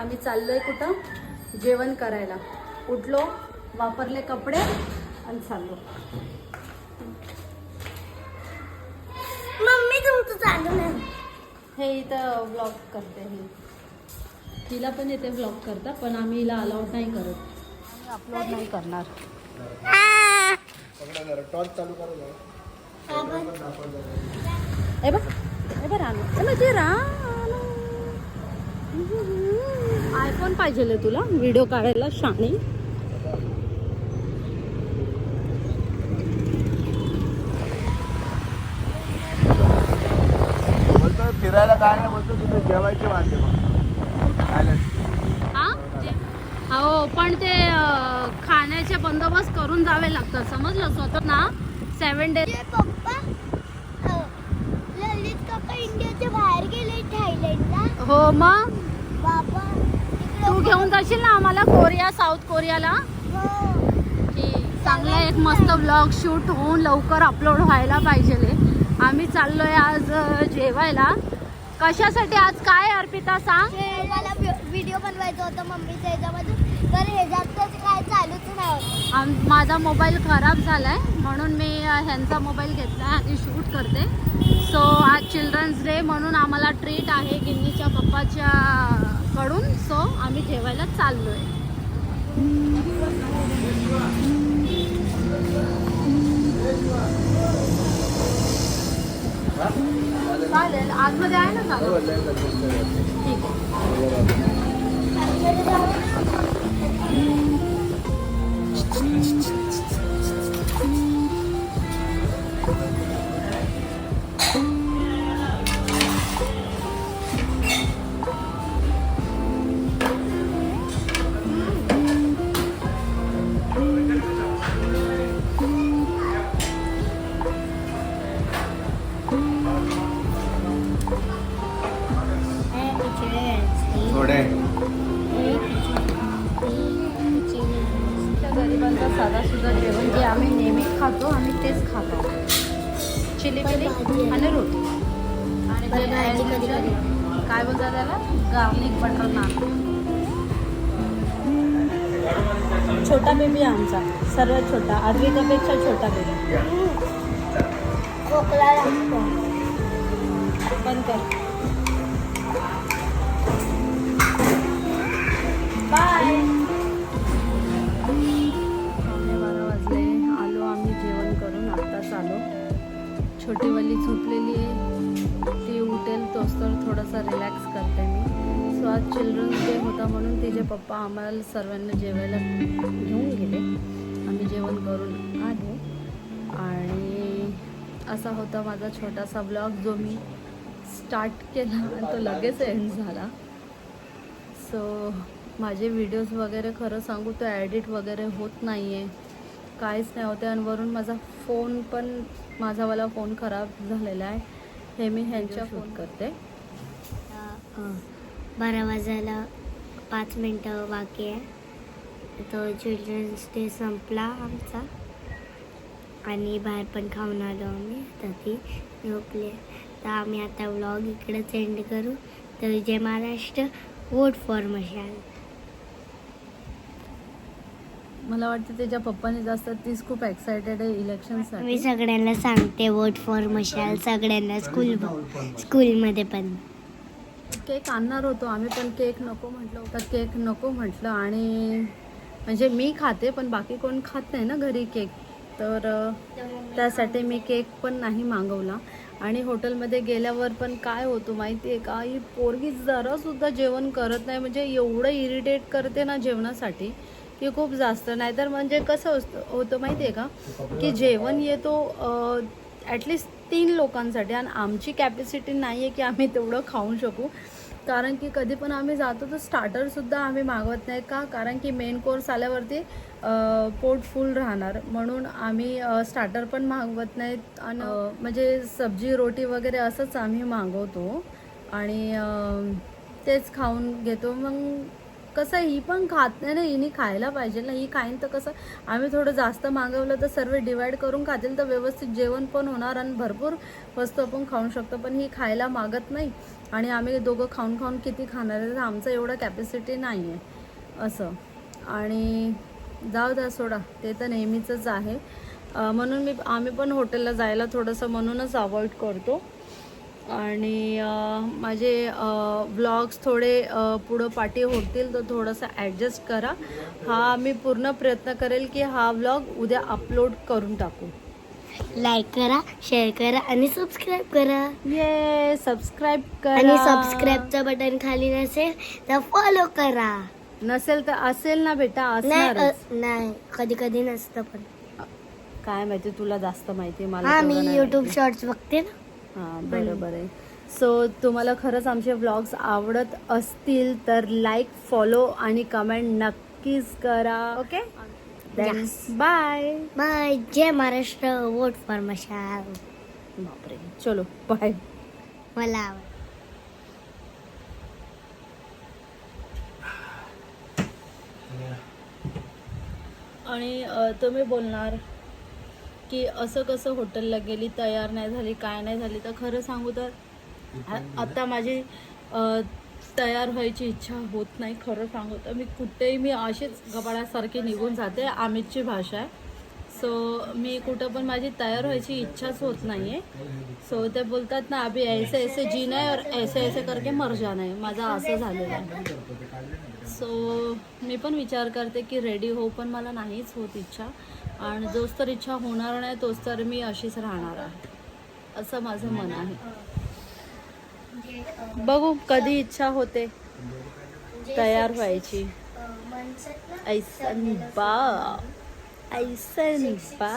आम्ही चाललोय कुठं? जेवण करायला. उठलो वापरले कपडे आणि चाललो. मम्मी तुमचं चालू नाही हे इथं ब्लॉग करते ही. हिला पण येते ब्लॉग करता पण आम्ही हिला अलाउड नाही करत. अपलोड नाही करणार. ए बघ ए बघ चला ते रानू आयफोन पाहिजे तुला. व्हिडिओ काढायला शाणे. फिरायला काय नाही बोलतो तिथे जेवायचे वांदे. हा? हो पण ते खाण्याचे बंदोबस्त करून जावे लागतात समजलं? स्वतः ना सेवन डेज तुझे पप्पा अ, ललित काका इंडियाच्या बाहेर गेले थायलंडला. हो मग? बाबा तू घेऊन जाशील ना आम्हाला कोरिया साऊथ कोरियाला? हो. की चांगला एक मस्त ब्लॉग शूट होऊन लवकर अपलोड व्हायला पाहिजे आम्ही चाललोय आज जेवायला. कशासाठी आज काय अर्पिता सांग? व्हिडिओ बनवायचा होता मम्मीच्या ह्याच्यामध्ये. तर ह्याच्यात तर काय चालूच नाही. माझा मोबाईल खराब झालाय म्हणून मी ह्यांचा मोबाईल घेतला आणि शूट करते. सो आज चिल्ड्रन्स डे म्हणून आम्हाला ट्रीट आहे गिन्नीच्या पप्पाच्या ठेवायला चाललोय. चालेल आतमध्ये आहे ना चालेल ठीक आहे. आम्ही नेहमी खातो आम्ही तेच खातो. चिली पिली आणि रोटी. आणि जे पण भाजी as कधी usual, कधी. काय बोलतात त्याला? Garlic butter naan. छोटा बेबी आमचा सर्वात छोटा आद्विकापेक्षा छोटा बेबी. बंद कर. चिल्ड्रन्स डे होता म्हणून तिचे पप्पा आम्हाला सर्वांना जेवायला घेऊन गेले. आम्ही जेवण करून आलो. आणि असा होता माझा छोटासा ब्लॉग जो मी स्टार्ट केला आणि तो लगेच एंड झाला. सो माझे व्हिडिओज वगैरे खरं सांगू तो ॲडिट वगैरे होत नाही आहे काहीच नाही होते आणि वरून माझा फोन पण माझावाला फोन खराब झालेला आहे. हे मी ह्यांच्या फोन करते. हां. बारा वाजायला पाच मिनटं बाकी आहे. तो चिल्ड्रन्स डे संपला आमचा. आणि बाहेर पण खाऊन आलो आम्ही. तर ती झोपली तर आम्ही आता व्लॉग इकडेच एंड करू. तर जय महाराष्ट्र वोट फॉर मशाल. मला वाटतं त्याच्या पप्पाने जास्त तीच खूप एक्सायटेड आहे मी इलेक्शनसाठी सगळ्यांना सांगते वोट फॉर मशाल सगळ्यांना स्कूल स्कूलमध्ये पण. केक आणणार होतो. आम्ही पण केक नको म्हटलं होतं. केक नको म्हटलं आणि म्हणजे मी खाते पण बाकी कोण खात नाही ना घरी केक. तर त्यासाठी मी केक पण नाही मागवला. आणि हॉटेलमध्ये गेल्यावर पण काय होतं माहिती आहे का? ही पोरगी जरासुद्धा जेवण करत नाही. म्हणजे एवढं इरिटेट करते ना जेवणासाठी की खूप जास्त. नाहीतर म्हणजे कसं असतं होतं माहिती आहे का? की जेवण येतो ॲटलिस्ट तीन लोकांसाठी. आणि आमची कॅपॅसिटी नाही आहे की आम्ही तेवढं खाऊ शकू. कारण की कधी पण आम्ही जातो तर स्टार्टरसुद्धा आम्ही मागवत नाही का? कारण की मेन कोर्स आल्यावरती पोट फुल राहणार. म्हणून आम्ही स्टार्टर पण मागवत नाहीत. आणि म्हणजे सब्जी रोटी वगैरे असंच आम्ही मागवतो. आणि तेच खाऊन घेतो. मग कसं ही पण खात नाही ना हिने खायला पाहिजे ना ही खाईन तर कसं आम्ही थोडं जास्त मागवलं तर सर्व डिवाईड करून खातील तर व्यवस्थित जेवण पण होणार आणि भरपूर वस्तू आपण खाऊ शकतो पण ही खायला मागत नाही आणि आम्ही दोघं खाऊन खाऊन किती खाणार आहे तर आमचं एवढं कॅपॅसिटी नाही आहे असं. आणि जाऊ द्या सोडा ते तर नेहमीचंच आहे. म्हणून मी आम्ही पण हॉटेलला जायला थोडंसं म्हणूनच अवॉइड करतो. आणि माझे व्लॉग्स थोडे पुढं पाठी होतील तर थोडंसं ॲडजस्ट करा. हा मी पूर्ण प्रयत्न करेल की हा व्लॉग उद्या अपलोड करून टाकू. लाईक करा शेअर करा आणि सबस्क्राईब करा. ये सबस्क्राईब करा. आणि सबस्क्राईबचं बटन खाली नसेल तर फॉलो करा. नसेल तर असेल ना बेटा नाही असणारच. अ, नाही कधी कधी नसतं पण. काय माहिती तुला जास्त माहिती मला हा तेवढं मी नाही युट्यूब. शॉर्ट्स बघते ना. हा बरोबर आहे. सो तुम्हाला खरंच आमचे व्लॉग्स आवडत असतील तर लाईक फॉलो आणि कमेंट नक्कीच करा. ओके. बाय बाय जय महाराष्ट्र. वोट फॉर मशाल बापरे. चलो बाय मला आवड आणि तुम्ही बोलणार? की असं कसं हॉटेलला गेली तयार नाही झाली काय नाही झाली तर खरं सांगू तर आता माझी तयार व्हायची इच्छा होत नाही खरं सांगू तर. मी कुठेही मी अशीच गबाळासारखी निघून जाते. आमितची भाषा आहे. सो मी कुठं पण माझी तयार व्हायची इच्छाच होत नाही आहे सो ते बोलतात ना अभि ऐसे ऐसे जीना है और ऐसे ऐसे करके मर जाना है. माझं असं झालेलं आहे. सो मी पण विचार करते की रेडी हो पण मला नाहीच होत इच्छा. आणि जोच तर इच्छा होणार नाही तोच तर मी अशीच राहणार आहे. असं माझं मन आहे. बघू कधी इच्छा होते तयार व्हायची. ऐसन बा ऐसन बा